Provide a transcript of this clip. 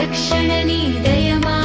రక్షణ నీ దయమా